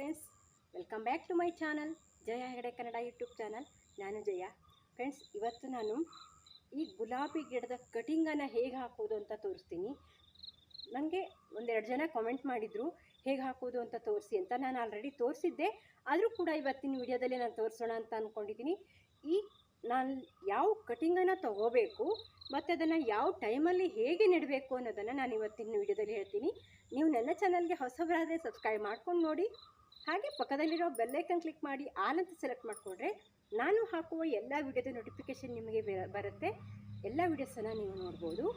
Friends welcome back to my channel Jaya Hegde Kannada YouTube channel ನಾನು Jaya. Friends ಇವತ್ತು ನಾನು ಈ ಗುಲಾಬಿ ಗಿಡದ ಕಟಿಂಗನ್ನು ಹೇಗೆ ಹಾಕೋದು ಅಂತ ತೋರಿಸ್ತೀನಿ. ನನಗೆ ಒಂದೆರಡು ಜನ ಕಾಮೆಂಟ್ ಮಾಡಿದರು, ಹೇಗೆ ಹಾಕೋದು ಅಂತ ತೋರಿಸಿ ಅಂತ ನಾನು ಆಲ್ರೆಡಿ ತೋರಿಸಿದ್ದೆ. ಆದರೂ ಕೂಡ ಇವತ್ತಿನ ವಿಡಿಯೋದಲ್ಲಿ ನಾನು ತೋರಿಸೋಣ ಅಂತ ಅಂದ್ಕೊಂಡಿದ್ದೀನಿ ಈ ನಾನು ಯಾವ ಕಟಿಂಗನ್ನು ತಗೋಬೇಕು, ಮತ್ತು ಅದನ್ನು ಯಾವ ಟೈಮಲ್ಲಿ ಹೇಗೆ ನೆಡಬೇಕು ಅನ್ನೋದನ್ನು ನಾನು ಇವತ್ತಿನ ವಿಡಿಯೋದಲ್ಲಿ ಹೇಳ್ತೀನಿ. ನೀವು ನನ್ನ ಚಾನಲ್ಗೆ ಹೊಸಬರಾದರೆ ಸಬ್ಸ್ಕ್ರೈಬ್ ಮಾಡ್ಕೊಂಡು ನೋಡಿ. ಹಾಗೆ ಪಕ್ಕದಲ್ಲಿರೋ ಬೆಲ್ಲೈಕನ್ ಕ್ಲಿಕ್ ಮಾಡಿ ಆಲ್ ಅಂತ ಸೆಲೆಕ್ಟ್ ಮಾಡಿಕೊಂಡ್ರೆ ನಾನು ಹಾಕುವ ಎಲ್ಲ ವಿಡಿಯೋದ ನೋಟಿಫಿಕೇಷನ್ ನಿಮಗೆ ಬರ- ಬರುತ್ತೆ. ಎಲ್ಲ ವಿಡಿಯೋಸನ್ನು ನೀವು ನೋಡ್ಬೋದು.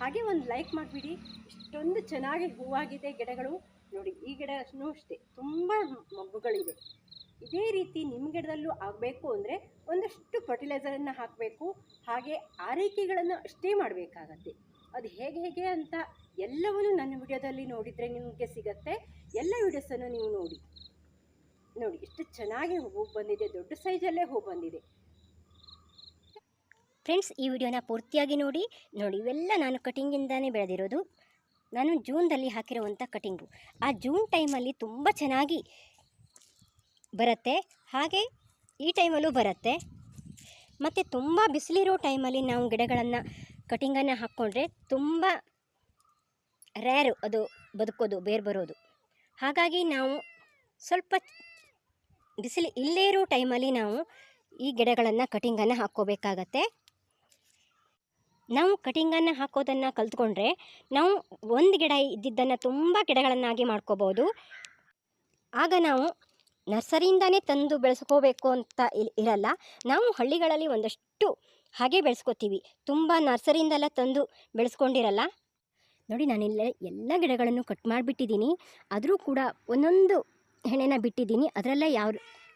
ಹಾಗೆ ಒಂದು ಲೈಕ್ ಮಾಡಿಬಿಡಿ. ಇಷ್ಟೊಂದು ಚೆನ್ನಾಗಿ ಹೂವಾಗಿದೆ ಗಿಡಗಳು. ನೋಡಿ, ಈ ಗಿಡನೂ ಅಷ್ಟೇ. ತುಂಬ ಮಗ್ಗುಗಳಿವೆ. ಇದೇ ರೀತಿ ನಿಮ್ಮ ಗಿಡದಲ್ಲೂ ಆಗಬೇಕು ಅಂದರೆ ಒಂದಷ್ಟು ಫರ್ಟಿಲೈಸರನ್ನು ಹಾಕಬೇಕು. ಹಾಗೆ ಆರೈಕೆಗಳನ್ನು ಅಷ್ಟೇ ಮಾಡಬೇಕಾಗತ್ತೆ. ಅದು ಹೇಗೆ ಹೇಗೆ ಅಂತ ಎಲ್ಲವನ್ನೂ ನನ್ನ ವಿಡಿಯೋದಲ್ಲಿ ನೋಡಿದರೆ ನಿಮಗೆ ಸಿಗತ್ತೆ. ಎಲ್ಲ ವಿಡಿಯೋಸನ್ನು ನೀವು ನೋಡಿ. ಚೆನ್ನಾಗಿ ಹೂವು ಬಂದಿದೆ, ದೊಡ್ಡ ಸೈಜಲ್ಲೇ ಹೂವು ಬಂದಿದೆ. ಫ್ರೆಂಡ್ಸ್ ಈ ವಿಡಿಯೋನ ಪೂರ್ತಿಯಾಗಿ ನೋಡಿ ನೋಡಿ, ಇವೆಲ್ಲ ನಾನು ಕಟಿಂಗಿಂದಾನೇ ಬೆಳೆದಿರೋದು. ನಾನು ಜೂನ್ದಲ್ಲಿ ಹಾಕಿರುವಂಥ ಕಟಿಂಗು ಆ ಜೂನ್ ಟೈಮಲ್ಲಿ ತುಂಬ ಚೆನ್ನಾಗಿ ಬರುತ್ತೆ. ಹಾಗೆ ಈ ಟೈಮಲ್ಲೂ ಬರುತ್ತೆ. ಮತ್ತು ತುಂಬ ಬಿಸಿಲಿರೋ ಟೈಮಲ್ಲಿ ನಾವು ಗಿಡಗಳನ್ನು ಕಟಿಂಗನ್ನು ಹಾಕ್ಕೊಂಡ್ರೆ ತುಂಬ ರ್ಯಾರು ಅದು ಬದುಕೋದು ಬೇರೆ ಬರೋದು ಹಾಗಾಗಿ ನಾವು ಸ್ವಲ್ಪ ಬಿಸಿಲು ಇಲ್ಲೇ ಇರೋ ಟೈಮಲ್ಲಿ ನಾವು ಈ ಗಿಡಗಳನ್ನು ಕಟಿಂಗನ್ನು ಹಾಕ್ಕೋಬೇಕಾಗತ್ತೆ. ನಾವು ಕಟಿಂಗನ್ನು ಹಾಕೋದನ್ನು ಕಲ್ತ್ಕೊಂಡ್ರೆ ನಾವು ಒಂದು ಗಿಡ ಇದ್ದಿದ್ದನ್ನು ತುಂಬ ಗಿಡಗಳನ್ನಾಗಿ ಮಾಡ್ಕೋಬೋದು. ಆಗ ನಾವು ನರ್ಸರಿಯಿಂದನೇ ತಂದು ಬೆಳೆಸ್ಕೋಬೇಕು ಅಂತ ಇರಲ್ಲ. ನಾವು ಹಳ್ಳಿಗಳಲ್ಲಿ ಒಂದಷ್ಟು ಹಾಗೆ ಬೆಳೆಸ್ಕೋತೀವಿ. ತುಂಬ ನರ್ಸರಿಯಿಂದೆಲ್ಲ ತಂದು ಬೆಳೆಸ್ಕೊಂಡಿರಲ್ಲ. ನೋಡಿ ನಾನಿಲ್ಲ ಎಲ್ಲ ಗಿಡಗಳನ್ನು ಕಟ್ ಮಾಡಿಬಿಟ್ಟಿದ್ದೀನಿ. ಆದರೂ ಕೂಡ ಒಂದೊಂದು ಹೆಣೆನ ಬಿಟ್ಟಿದ್ದೀನಿ. ಅದರಲ್ಲೇ ಯಾವ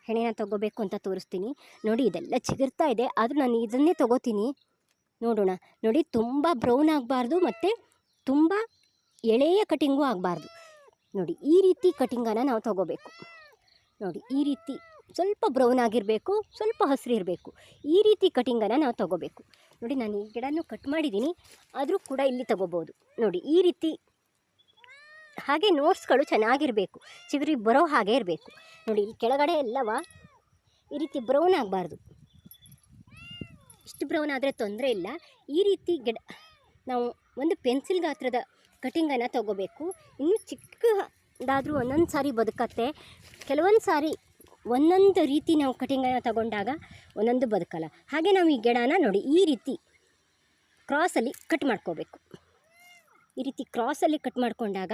ಹೆಣೆನ ತಗೋಬೇಕು ಅಂತ ತೋರಿಸ್ತೀನಿ. ನೋಡಿ, ಇದೆಲ್ಲ ಚಿಗುರ್ತಾ ಇದೆ. ಆದರೂ ನಾನು ಇದನ್ನೇ ತಗೋತೀನಿ. ನೋಡೋಣ. ನೋಡಿ, ತುಂಬ ಬ್ರೌನ್ ಆಗಬಾರ್ದು ಮತ್ತು ತುಂಬ ಎಳೆಯ ಕಟಿಂಗು ಆಗಬಾರ್ದು. ನೋಡಿ, ಈ ರೀತಿ ಕಟಿಂಗನ್ನು ನಾವು ತಗೋಬೇಕು. ನೋಡಿ, ಈ ರೀತಿ ಸ್ವಲ್ಪ ಬ್ರೌನ್ ಆಗಿರಬೇಕು, ಸ್ವಲ್ಪ ಹಸಿರು ಇರಬೇಕು. ಈ ರೀತಿ ಕಟಿಂಗನ್ನು ನಾವು ತಗೋಬೇಕು. ನೋಡಿ, ನಾನು ಈ ಗಿಡನೂ ಕಟ್ ಮಾಡಿದ್ದೀನಿ. ಆದರೂ ಕೂಡ ಇಲ್ಲಿ ತಗೋಬೋದು. ನೋಡಿ, ಈ ರೀತಿ ಹಾಗೆ ನೋಟ್ಸ್ಗಳು ಚೆನ್ನಾಗಿರಬೇಕು. ಚಿಗುರಿ ಬರೋ ಹಾಗೆ ಇರಬೇಕು. ನೋಡಿ ಇಲ್ಲಿ ಕೆಳಗಡೆ ಎಲ್ಲವ ಈ ರೀತಿ ಬ್ರೌನ್ ಆಗಬಾರ್ದು. ಇಷ್ಟು ಬ್ರೌನ್ ಆದರೆ ತೊಂದರೆ ಇಲ್ಲ. ಈ ರೀತಿ ಗಿಡ, ನಾವು ಒಂದು ಪೆನ್ಸಿಲ್ ಗಾತ್ರದ ಕಟಿಂಗನ್ನು ತಗೋಬೇಕು. ಇನ್ನು ಚಿಕ್ಕದಾದರೂ ಒಂದೊಂದು ಸಾರಿ ಬದುಕತ್ತೆ. ಕೆಲವೊಂದು ಸಾರಿ ಒಂದೊಂದು ರೀತಿ ನಾವು ಕಟಿಂಗನ್ನು ತಗೊಂಡಾಗ ಒಂದೊಂದು ಬದುಕಲ್ಲ. ಹಾಗೆ ನಾವು ಈ ಗಿಡನ ನೋಡಿ, ಈ ರೀತಿ ಕ್ರಾಸಲ್ಲಿ ಕಟ್ ಮಾಡ್ಕೋಬೇಕು. ಈ ರೀತಿ ಕ್ರಾಸಲ್ಲಿ ಕಟ್ ಮಾಡಿಕೊಂಡಾಗ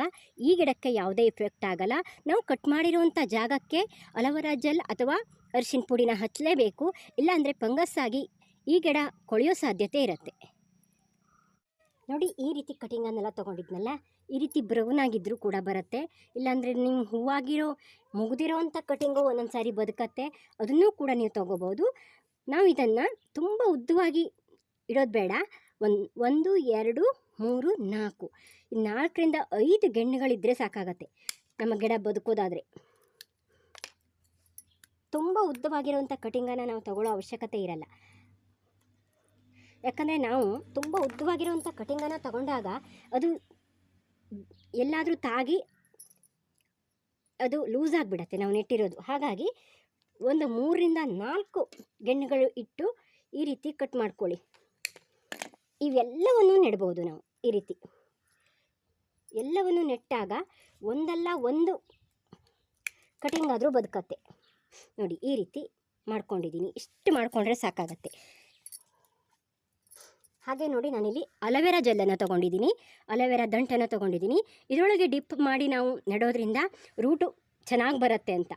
ಈ ಗಿಡಕ್ಕೆ ಯಾವುದೇ ಇಫೆಕ್ಟ್ ಆಗಲ್ಲ. ನಾವು ಕಟ್ ಮಾಡಿರುವಂಥ ಜಾಗಕ್ಕೆ ಅಲವರ ಜೆಲ್ ಅಥವಾ ಅರಿಶಿನ ಪುಡಿನ ಹಚ್ಚಲೇಬೇಕು. ಇಲ್ಲಾಂದರೆ ಫಂಗಸ್ ಆಗಿ ಈ ಗಿಡ ಕೊಳೆಯೋ ಸಾಧ್ಯತೆ ಇರುತ್ತೆ. ನೋಡಿ, ಈ ರೀತಿ ಕಟಿಂಗನ್ನೆಲ್ಲ ತೊಗೊಂಡಿದ್ನಲ್ಲ, ಈ ರೀತಿ ಬ್ರೌನ್ ಆಗಿದ್ದರೂ ಕೂಡ ಬರುತ್ತೆ. ಇಲ್ಲಾಂದರೆ ನಿಮ್ಮ ಹೂವಾಗಿರೋ ಮುಗಿದಿರೋ ಅಂಥ ಕಟಿಂಗು ಒಂದೊಂದು ಸಾರಿ ಬದುಕತ್ತೆ. ಅದನ್ನೂ ಕೂಡ ನೀವು ತೊಗೋಬೋದು. ನಾವು ಇದನ್ನು ತುಂಬ ಉದ್ದವಾಗಿ ಇಡೋದು ಬೇಡ. ಒಂದು ಒಂದು, ಎರಡು ಮೂರು, ನಾಲ್ಕು. ನಾಲ್ಕರಿಂದ ಐದು ಗೆಣ್ಣುಗಳಿದ್ದರೆ ಸಾಕಾಗತ್ತೆ. ನಮ್ಮ ಗಿಡ ಬದುಕೋದಾದರೆ. ತುಂಬ ಉದ್ದವಾಗಿರುವಂಥ ಕಟಿಂಗನ್ನು ನಾವು ತಗೊಳ್ಳೋ ಅವಶ್ಯಕತೆ ಇರಲ್ಲ. ಯಾಕಂದರೆ ನಾವು ತುಂಬ ಉದ್ದವಾಗಿರುವಂಥ ಕಟಿಂಗನ್ನು ತಗೊಂಡಾಗ ಅದು ಎಲ್ಲಾದರೂ ತಾಗಿ ಅದು ಲೂಸ್ ಆಗಿಬಿಡತ್ತೆ ನಾವು ನೆಟ್ಟಿರೋದು. ಹಾಗಾಗಿ ಒಂದು ಮೂರರಿಂದ ನಾಲ್ಕು ಗೆಣ್ಣುಗಳು ಇಟ್ಟು ಈ ರೀತಿ ಕಟ್ ಮಾಡ್ಕೊಳ್ಳಿ. ಇವೆಲ್ಲವನ್ನು ನೆಡ್ಬೋದು ನಾವು. ಈ ರೀತಿ. ಎಲ್ಲವನ್ನು ನೆಟ್ಟಾಗ ಒಂದಲ್ಲ ಒಂದು ಕಟಿಂಗ್ ಆದರೂ ಬದುಕತ್ತೆ. ನೋಡಿ, ಈ ರೀತಿ ಮಾಡ್ಕೊಂಡಿದ್ದೀನಿ. ಇಷ್ಟು ಮಾಡಿಕೊಂಡ್ರೆ ಸಾಕಾಗತ್ತೆ. ಹಾಗೆ ನೋಡಿ, ನಾನಿಲ್ಲಿ ಅಲವೆರಾ ಜೆಲ್ಲನ್ನು ತೊಗೊಂಡಿದ್ದೀನಿ. ಅಲವೆರಾ ದಂಟನ್ನು ತೊಗೊಂಡಿದ್ದೀನಿ. ಇದರೊಳಗೆ ಡಿಪ್ ಮಾಡಿ ನಾವು ನೆಡೋದ್ರಿಂದ ರೂಟು ಚೆನ್ನಾಗಿ ಬರುತ್ತೆ ಅಂತ.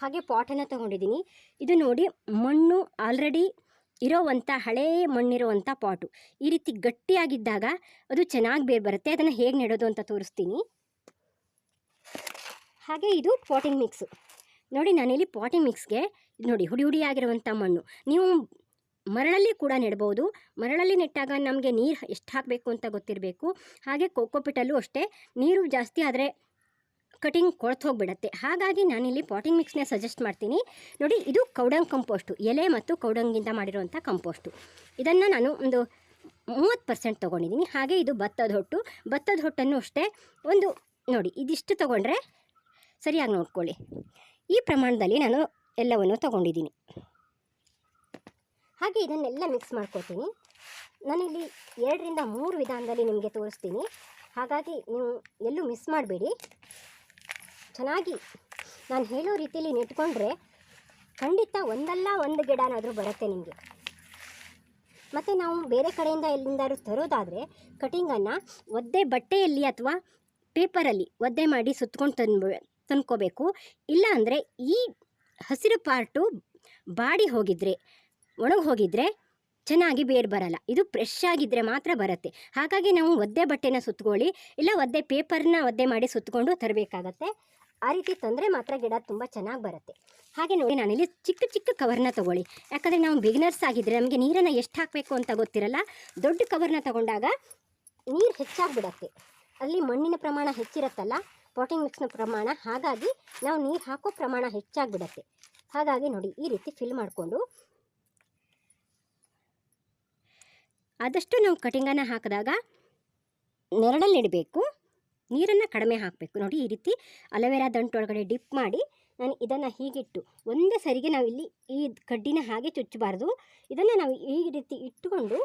ಹಾಗೆ ಪಾಟನ್ನು ತೊಗೊಂಡಿದ್ದೀನಿ. ಇದು ನೋಡಿ, ಮಣ್ಣು ಆಲ್ರೆಡಿ ಇರೋವಂಥ ಹಳೆಯ ಮಣ್ಣಿರುವಂಥ ಪಾಟು. ಈ ರೀತಿ ಗಟ್ಟಿಯಾಗಿದ್ದಾಗ ಅದು ಚೆನ್ನಾಗಿ ಬೇರೆ ಬರುತ್ತೆ. ಅದನ್ನು ಹೇಗೆ ನೆಡೋದು ಅಂತ ತೋರಿಸ್ತೀನಿ. ಹಾಗೆ ಇದು ಪಾಟಿಂಗ್ ಮಿಕ್ಸು. ನೋಡಿ, ನಾನಿಲ್ಲಿ ಪಾಟಿಂಗ್ ಮಿಕ್ಸ್ಗೆ ನೋಡಿ ಹುಡಿ ಹುಡಿಯಾಗಿರುವಂಥ ಮಣ್ಣು. ನೀವು ಮರಳಲ್ಲಿ ಕೂಡ ನೆಡ್ಬೋದು. ಮರಳಲ್ಲಿ ನೆಟ್ಟಾಗ ನಮಗೆ ನೀರು ಎಷ್ಟು ಹಾಕಬೇಕು ಅಂತ ಗೊತ್ತಿರಬೇಕು. ಹಾಗೆ ಕೋಕೋಪಿಟಲ್ಲೂ ಅಷ್ಟೇ. ನೀರು ಜಾಸ್ತಿ ಆದರೆ ಕಟಿಂಗ್ ಕೊಳ್ತು ಹೋಗಿಬಿಡತ್ತೆ. ಹಾಗಾಗಿ ನಾನಿಲ್ಲಿ ಪಾಟಿಂಗ್ ಮಿಕ್ಸ್ನ ಸಜೆಸ್ಟ್ ಮಾಡ್ತೀನಿ. ನೋಡಿ, ಇದು ಕೌಡಂಗ್ ಕಂಪೋಸ್ಟು. ಎಲೆ ಮತ್ತು ಕೌಡಂಗಿಂದ ಮಾಡಿರುವಂಥ ಕಂಪೋಸ್ಟು. ಇದನ್ನು ನಾನು ಒಂದು ಮೂವತ್ತು ಪರ್ಸೆಂಟ್ ತೊಗೊಂಡಿದ್ದೀನಿ. ಹಾಗೆ ಇದು ಭತ್ತದ ಹೊಟ್ಟು. ಭತ್ತದ ಹೊಟ್ಟನ್ನು ಅಷ್ಟೇ ಒಂದು, ನೋಡಿ, ಇದಿಷ್ಟು ತೊಗೊಂಡ್ರೆ ಸರಿಯಾಗಿ ನೋಡ್ಕೊಳ್ಳಿ. ಈ ಪ್ರಮಾಣದಲ್ಲಿ ನಾನು ಎಲ್ಲವನ್ನು ತಗೊಂಡಿದ್ದೀನಿ. ಹಾಗೆ ಇದನ್ನೆಲ್ಲ ಮಿಕ್ಸ್ ಮಾಡ್ಕೊತೀನಿ ನಾನಿಲ್ಲಿ ಎರಡರಿಂದ ಮೂರು ವಿಧಾನದಲ್ಲಿ ನಿಮಗೆ ತೋರಿಸ್ತೀನಿ. ಹಾಗಾಗಿ ನೀವು ಎಲ್ಲೂ ಮಿಸ್ ಮಾಡಬೇಡಿ. ಚೆನ್ನಾಗಿ ನಾನು ಹೇಳೋ ರೀತಿಯಲ್ಲಿ ನೆಟ್ಕೊಂಡ್ರೆ ಖಂಡಿತ ಒಂದಲ್ಲ ಒಂದು ಗಿಡನಾದರೂ ಬರುತ್ತೆ ನಿಮಗೆ. ಮತ್ತು ನಾವು ಬೇರೆ ಕಡೆಯಿಂದ ಎಲ್ಲಿಂದಾದ್ರೂ ತರೋದಾದರೆ ಕಟಿಂಗನ್ನು ಒದ್ದೆ ಬಟ್ಟೆಯಲ್ಲಿ ಅಥವಾ ಪೇಪರಲ್ಲಿ ಒದ್ದೆ ಮಾಡಿ ಸುತ್ಕೊಂಡು ತಂದು ತಂದ್ಕೋಬೇಕು. ಇಲ್ಲ ಅಂದರೆ ಈ ಹಸಿರು ಪಾರ್ಟು ಬಾಡಿ ಹೋಗಿದ್ರೆ, ಒಣಗಿ ಹೋಗಿದ್ರೆ ಚೆನ್ನಾಗಿ ಬೇರು ಬರಲ್ಲ. ಇದು ಫ್ರೆಶ್ ಆಗಿದ್ದರೆ ಮಾತ್ರ ಬರುತ್ತೆ. ಹಾಗಾಗಿ ನಾವು ಒದ್ದೆ ಬಟ್ಟೆನ ಸುತ್ಕೊಳ್ಳಿ, ಇಲ್ಲ ಒದ್ದೆ ಪೇಪರ್ನ ಒದ್ದೆ ಮಾಡಿ ಸುತ್ತಕೊಂಡು ತರಬೇಕಾಗತ್ತೆ. ಆ ರೀತಿ ತಂದರೆ ಮಾತ್ರ ಗಿಡ ತುಂಬ ಚೆನ್ನಾಗಿ ಬರುತ್ತೆ. ಹಾಗೆ ನೋಡಿ ನಾನಿಲ್ಲಿ ಚಿಕ್ಕ ಚಿಕ್ಕ ಕವರ್ನ ತೊಗೊಳ್ಳಿ. ಯಾಕಂದರೆ ನಾವು ಬಿಗಿನರ್ಸ್ ಆಗಿದ್ದರೆ ನಮಗೆ ನೀರನ್ನು ಎಷ್ಟು ಹಾಕಬೇಕು ಅಂತ ಗೊತ್ತಿರಲ್ಲ. ದೊಡ್ಡ ಕವರ್ನ ತಗೊಂಡಾಗ ನೀರು ಹೆಚ್ಚಾಗಿಬಿಡತ್ತೆ. ಅಲ್ಲಿ ಮಣ್ಣಿನ ಪ್ರಮಾಣ ಹೆಚ್ಚಿರುತ್ತಲ್ಲ ಪಾಟಿಂಗ್ ಮಿಕ್ಸ್ನ ಪ್ರಮಾಣ. ಹಾಗಾಗಿ ನಾವು ನೀರು ಹಾಕೋ ಪ್ರಮಾಣ ಹೆಚ್ಚಾಗಿಬಿಡತ್ತೆ. ಹಾಗಾಗಿ ನೋಡಿ ಈ ರೀತಿ ಫಿಲ್ ಮಾಡಿಕೊಂಡು. ಆದಷ್ಟು ನಾವು ಕಟಿಂಗನ್ನು ಹಾಕಿದಾಗ ನೆರಳಲ್ಲಿಡಬೇಕು ನೀರನ್ನು ಕಡಿಮೆ ಹಾಕಬೇಕು. ನೋಡಿ ಈ ರೀತಿ ಅಲೋವೆರಾ ದಂಟೊಳಗಡೆ ಡಿಪ್ ಮಾಡಿ ನಾನು ಇದನ್ನು ಹೀಗಿಟ್ಟು ಒಂದೇ ಸರಿಗೆ ನಾವು ಇಲ್ಲಿ ಈ ಕಡ್ಡಿನ ಹಾಗೆ ಚುಚ್ಚಬಾರ್ದು. ಇದನ್ನು ನಾವು ಈ ರೀತಿ ಇಟ್ಟುಕೊಂಡು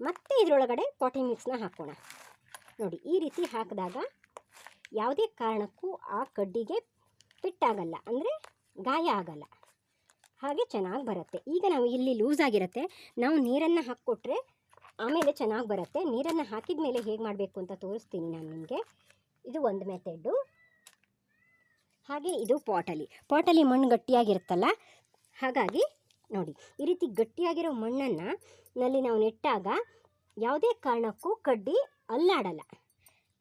ಮತ್ತೆ ಇದರೊಳಗಡೆ ಕಾಟನ್ ಮಿಕ್ಸ್ನ ಹಾಕೋಣ. ನೋಡಿ ಈ ರೀತಿ ಹಾಕಿದಾಗ ಯಾವುದೇ ಕಾರಣಕ್ಕೂ ಆ ಕಡ್ಡಿಗೆ ಪಿಟ್ಟಾಗಲ್ಲ ಅಂದರೆ ಗಾಯ ಆಗಲ್ಲ. ಹಾಗೆ ಚೆನ್ನಾಗಿ ಬರುತ್ತೆ. ಈಗ ನಾವು ಇಲ್ಲಿ ಲೂಸ್ ಆಗಿರುತ್ತೆ. ನಾವು ನೀರನ್ನು ಹಾಕ್ಕೊಟ್ರೆ ಆಮೇಲೆ ಚೆನ್ನಾಗಿ ಬರುತ್ತೆ. ನೀರನ್ನು ಹಾಕಿದ ಮೇಲೆ ಹೇಗೆ ಮಾಡಬೇಕು ಅಂತ ತೋರಿಸ್ತೀನಿ ನಾನು ನಿಮಗೆ. ಇದು ಒಂದು ಮೆಥಡ್ಡು ಹಾಗೆ ಇದು ಪಾಟಲಿ. ಪಾಟಲಿ ಮಣ್ಣು ಗಟ್ಟಿಯಾಗಿರುತ್ತಲ್ಲ? ಹಾಗಾಗಿ ನೋಡಿ, ಈ ರೀತಿ ಗಟ್ಟಿಯಾಗಿರೋ ಮಣ್ಣನ್ನು ನಲ್ಲಿ ನಾವು ನೆಟ್ಟಾಗ ಯಾವುದೇ ಕಾರಣಕ್ಕೂ ಕಡ್ಡಿ ಅಲ್ಲಾಡಲ್ಲ.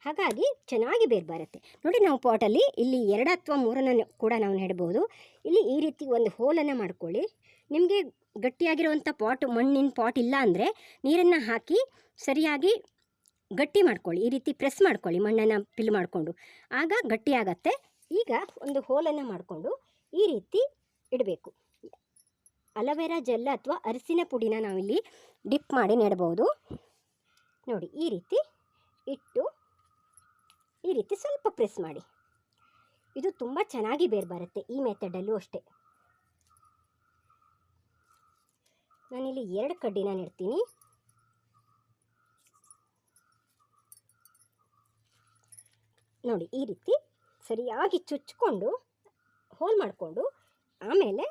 ಹಾಗಾಗಿ ಚೆನ್ನಾಗಿ ಬೇರು ಬರುತ್ತೆ. ನೋಡಿ ನಾವು ಪಾಟಲ್ಲಿ ಇಲ್ಲಿ ಎರಡು ಅಥವಾ ಮೂರನ್ನು ಕೂಡ ನಾವು ನೆಡ್ಬೋದು. ಇಲ್ಲಿ ಈ ರೀತಿ ಒಂದು ಹೋಲನ್ನು ಮಾಡ್ಕೊಳ್ಳಿ. ನಿಮಗೆ ಗಟ್ಟಿಯಾಗಿರುವಂಥ ಪಾಟ್, ಮಣ್ಣಿನ ಪಾಟ್ ಇಲ್ಲ ಅಂದರೆ ನೀರನ್ನು ಹಾಕಿ ಸರಿಯಾಗಿ ಗಟ್ಟಿ ಮಾಡ್ಕೊಳ್ಳಿ, ಈ ರೀತಿ ಪ್ರೆಸ್ ಮಾಡ್ಕೊಳ್ಳಿ ಮಣ್ಣನ್ನು ಫಿಲ್ ಮಾಡಿಕೊಂಡು. ಆಗ ಗಟ್ಟಿಯಾಗತ್ತೆ ಈಗ ಒಂದು ಹೋಲನ್ನು ಮಾಡಿಕೊಂಡು ಈ ರೀತಿ ಇಡಬೇಕು. ಅಲವೆರಾ ಜೆಲ್ ಅಥವಾ ಅರಿಸಿನ ಪುಡಿನ ನಾವಿಲ್ಲಿ ಡಿಪ್ ಮಾಡಿ ನೆಡ್ಬೋದು. ನೋಡಿ, ಈ ರೀತಿ ಇಟ್ಟು, ಈ ರೀತಿ ಸ್ವಲ್ಪ ಪ್ರೆಸ್ ಮಾಡಿ. ಇದು ತುಂಬ ಚೆನ್ನಾಗಿ ಬೇರು ಬರುತ್ತೆ ಈ ಮೆಥಡಲ್ಲೂ ಅಷ್ಟೇ. ನಾನಿಲ್ಲಿ ಎರಡು ಕಡ್ಡಿನ ನೆಡ್ತೀನಿ. ನೋಡಿ, ಈ ರೀತಿ ಸರಿಯಾಗಿ ಚುಚ್ಕೊಂಡು, ಹೋಲ್ ಮಾಡಿಕೊಂಡು, ಆಮೇಲೆ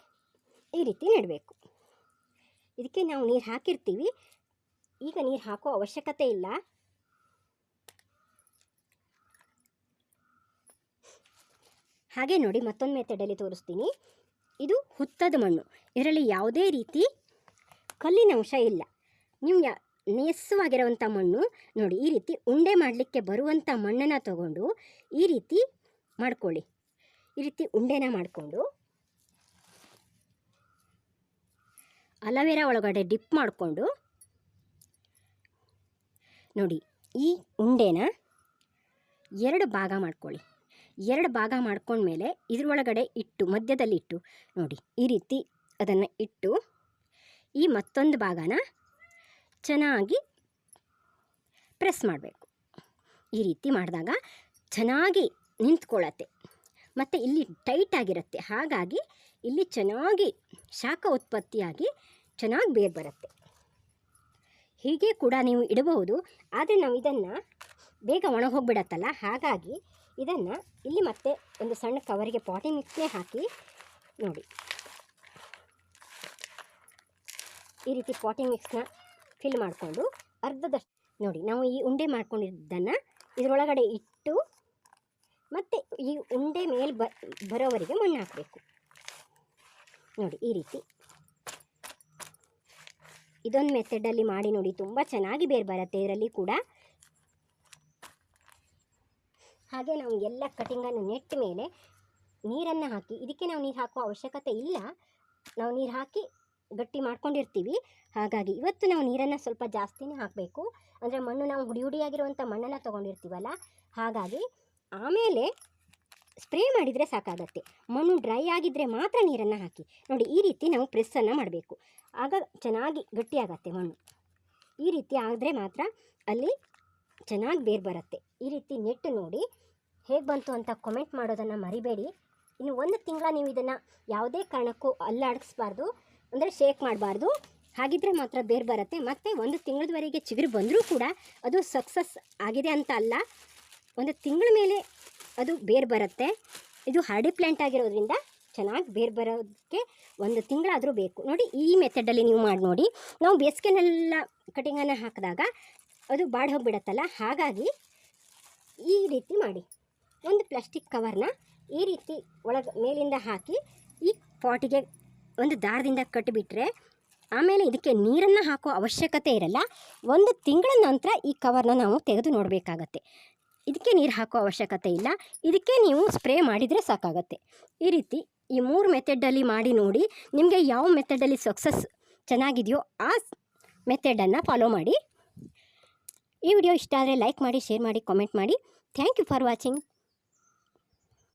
ಈ ರೀತಿ ನೆಡಬೇಕು. ಇದಕ್ಕೆ ನಾವು ನೀರು ಹಾಕಿರ್ತೀವಿ. ಈಗ ನೀರು ಹಾಕೋ ಅವಶ್ಯಕತೆ ಇಲ್ಲ. ಹಾಗೆ ನೋಡಿ ಮತ್ತೊಂದು ಮೆಥಡಲ್ಲಿ ತೋರಿಸ್ತೀನಿ. ಇದು ಹುತ್ತದ ಮಣ್ಣು. ಇದರಲ್ಲಿ ಯಾವುದೇ ರೀತಿ ಕಲ್ಲಿನ ಅಂಶ ಇಲ್ಲ. ಯಾ ನೇಸವಾಗಿರುವಂಥ ಮಣ್ಣು ನೋಡಿ, ಈ ರೀತಿ ಉಂಡೆ ಮಾಡಲಿಕ್ಕೆ ಬರುವಂಥ ಮಣ್ಣನ್ನು ತಗೊಂಡು ಈ ರೀತಿ ಮಾಡ್ಕೊಳ್ಳಿ. ಈ ರೀತಿ ಉಂಡೆನ ಮಾಡಿಕೊಂಡು ಅಲವೇರಾ ಒಳಗಡೆ ಡಿಪ್ ಮಾಡಿಕೊಂಡು ನೋಡಿ, ಈ ಉಂಡೆನ ಎರಡು ಭಾಗ ಮಾಡ್ಕೊಳ್ಳಿ. ಎರಡು ಭಾಗ ಮಾಡ್ಕೊಂಡ್ಮೇಲೆ ಇದ್ರೊಳಗಡೆ ಇಟ್ಟು, ಮಧ್ಯದಲ್ಲಿ ಇಟ್ಟು ನೋಡಿ, ಈ ರೀತಿ ಅದನ್ನು ಇಟ್ಟು ಈ ಮತ್ತೊಂದು ಭಾಗನ ಚೆನ್ನಾಗಿ ಪ್ರೆಸ್ ಮಾಡಬೇಕು. ಈ ರೀತಿ ಮಾಡಿದಾಗ ಚೆನ್ನಾಗಿ ನಿಂತ್ಕೊಳ್ಳತ್ತೆ. ಮತ್ತು ಇಲ್ಲಿ ಟೈಟ್ ಆಗಿರುತ್ತೆ. ಹಾಗಾಗಿ ಇಲ್ಲಿ ಚೆನ್ನಾಗಿ ಶಾಖ ಉತ್ಪತ್ತಿಯಾಗಿ ಚೆನ್ನಾಗಿ ಬೇರು ಬರುತ್ತೆ. ಹೀಗೆ ಕೂಡ ನೀವು ಇಡಬಹುದು. ಆದರೆ ನಾವು ಇದನ್ನು ಬೇಗ ಒಣಗೋಗ್ಬಿಡತ್ತಲ್ಲ ಹಾಗಾಗಿ ಇದನ್ನು ಇಲ್ಲಿ ಮತ್ತೆ ಒಂದು ಸಣ್ಣ ಕವರಿಗೆ ಪಾಟಿ ಮಿಕ್ಸೇ ಹಾಕಿ ನೋಡಿ. ಈ ರೀತಿ ಪಾಟಿಂಗ್ ಮಿಕ್ಸ್ನ ಫಿಲ್ ಮಾಡಿಕೊಂಡು ಅರ್ಧದಷ್ಟು ನೋಡಿ, ನಾವು ಈ ಉಂಡೆ ಮಾಡ್ಕೊಂಡಿದ್ದನ್ನು ಇದರೊಳಗಡೆ ಇಟ್ಟು ಮತ್ತು ಈ ಉಂಡೆ ಮೇಲೆ ಬ, ಬರೋವರೆಗೆ ಮಣ್ಣು ಹಾಕಬೇಕು. ನೋಡಿ, ಈ ರೀತಿ. ಇದೊಂದು ಮೆಥಡಲ್ಲಿ ಮಾಡಿ ನೋಡಿ, ತುಂಬ ಚೆನ್ನಾಗಿ ಬೇರೆ ಬರುತ್ತೆ ಇದರಲ್ಲಿ ಕೂಡ. ಹಾಗೆ ನಾವು ಎಲ್ಲ ಕಟಿಂಗನ್ನು ನೆಟ್ಟ ಮೇಲೆ ನೀರನ್ನು ಹಾಕಿ, ಇದಕ್ಕೆ ನಾವು ನೀರು ಹಾಕುವ ಅವಶ್ಯಕತೆ ಇಲ್ಲ. ನಾವು ನೀರು ಹಾಕಿ ಗಟ್ಟಿ ಮಾಡ್ಕೊಂಡಿರ್ತೀವಿ. ಹಾಗಾಗಿ ಇವತ್ತು ನಾವು ನೀರನ್ನು ಸ್ವಲ್ಪ ಜಾಸ್ತಿನೇ ಹಾಕಬೇಕು. ಅಂದರೆ ಮಣ್ಣು ನಾವು ಹುಡಿ ಹುಡಿಯಾಗಿರುವಂಥ ಮಣ್ಣನ್ನು ತೊಗೊಂಡಿರ್ತೀವಲ್ಲ. ಹಾಗಾಗಿ ಆಮೇಲೆ ಸ್ಪ್ರೇ ಮಾಡಿದರೆ ಸಾಕಾಗತ್ತೆ. ಮಣ್ಣು ಡ್ರೈ ಆಗಿದ್ದರೆ ಮಾತ್ರ ನೀರನ್ನು ಹಾಕಿ. ನೋಡಿ ಈ ರೀತಿ ನಾವು ಪ್ರೆಸ್ಸನ್ನು ಮಾಡಬೇಕು. ಆಗ ಚೆನ್ನಾಗಿ ಗಟ್ಟಿಯಾಗತ್ತೆ ಮಣ್ಣು. ಈ ರೀತಿ ಆದರೆ ಮಾತ್ರ ಅಲ್ಲಿ ಚೆನ್ನಾಗಿ ಬೇರು ಬರುತ್ತೆ. ಈ ರೀತಿ ನೆಟ್ಟು ನೋಡಿ ಹೇಗೆ ಬಂತು ಅಂತ ಕಾಮೆಂಟ್ ಮಾಡೋದನ್ನು ಮರಿಬೇಡಿ. ಇನ್ನು ಒಂದು ತಿಂಗಳ ನೀವು ಇದನ್ನು ಯಾವುದೇ ಕಾರಣಕ್ಕೂ ಅಲ್ಲಾಡಿಸ್ಬಾರ್ದು. ಅಂದರೆ ಶೇಕ್ ಮಾಡಬಾರ್ದು. ಹಾಗಿದ್ರೆ ಮಾತ್ರ ಬೇರು ಬರುತ್ತೆ. ಮತ್ತು ಒಂದು ತಿಂಗಳದವರೆಗೆ ಚಿಗುರು ಬಂದರೂ ಕೂಡ ಅದು ಸಕ್ಸಸ್ ಆಗಿದೆ ಅಂತ ಅಲ್ಲ. ಒಂದು ತಿಂಗಳ ಮೇಲೆ ಅದು ಬೇರು ಬರುತ್ತೆ. ಇದು ಹಾರ್ಡಿ ಪ್ಲ್ಯಾಂಟ್ ಆಗಿರೋದ್ರಿಂದ ಚೆನ್ನಾಗಿ ಬೇರು ಬರೋದಕ್ಕೆ ಒಂದು ತಿಂಗಳಾದರೂ ಬೇಕು. ನೋಡಿ ಈ ಮೆಥಡಲ್ಲಿ ನೀವು ಮಾಡಿ ನೋಡಿ. ನಾವು ಬೇಸಿಗೆನೆಲ್ಲ ಕಟಿಂಗನ್ನು ಹಾಕಿದಾಗ ಅದು ಬಾಡಿ ಹೋಗಿಬಿಡತ್ತಲ್ಲ. ಹಾಗಾಗಿ ಈ ರೀತಿ ಮಾಡಿ. ಒಂದು ಪ್ಲಾಸ್ಟಿಕ್ ಕವರ್ನ ಈ ರೀತಿ ಒಳಗೆ ಮೇಲಿಂದ ಹಾಕಿ ಈ ಪಾಟಿಗೆ ಒಂದು ದಾರದಿಂದ ಕಟ್ಟಿಬಿಟ್ರೆ ಆಮೇಲೆ ಇದಕ್ಕೆ ನೀರನ್ನು ಹಾಕೋ ಅವಶ್ಯಕತೆ ಇರಲ್ಲ. ಒಂದು ತಿಂಗಳ ನಂತರ ಈ ಕವರ್ನ ನಾವು ತೆಗೆದು ನೋಡಬೇಕಾಗತ್ತೆ. ಇದಕ್ಕೆ ನೀರು ಹಾಕೋ ಅವಶ್ಯಕತೆ ಇಲ್ಲ. ಇದಕ್ಕೆ ನೀವು ಸ್ಪ್ರೇ ಮಾಡಿದರೆ ಸಾಕಾಗತ್ತೆ. ಈ ರೀತಿ ಈ ಮೂರು ಮೆಥಡಲ್ಲಿ ಮಾಡಿ ನೋಡಿ, ನಿಮಗೆ ಯಾವ ಮೆಥಡಲ್ಲಿ ಸಕ್ಸಸ್ ಚೆನ್ನಾಗಿದೆಯೋ ಆ ಮೆಥಡನ್ನು ಫಾಲೋ ಮಾಡಿ. ಈ ವಿಡಿಯೋ ಇಷ್ಟ ಆದರೆ ಲೈಕ್ ಮಾಡಿ ಶೇರ್ ಮಾಡಿ ಕಾಮೆಂಟ್ ಮಾಡಿ. Thank you for watching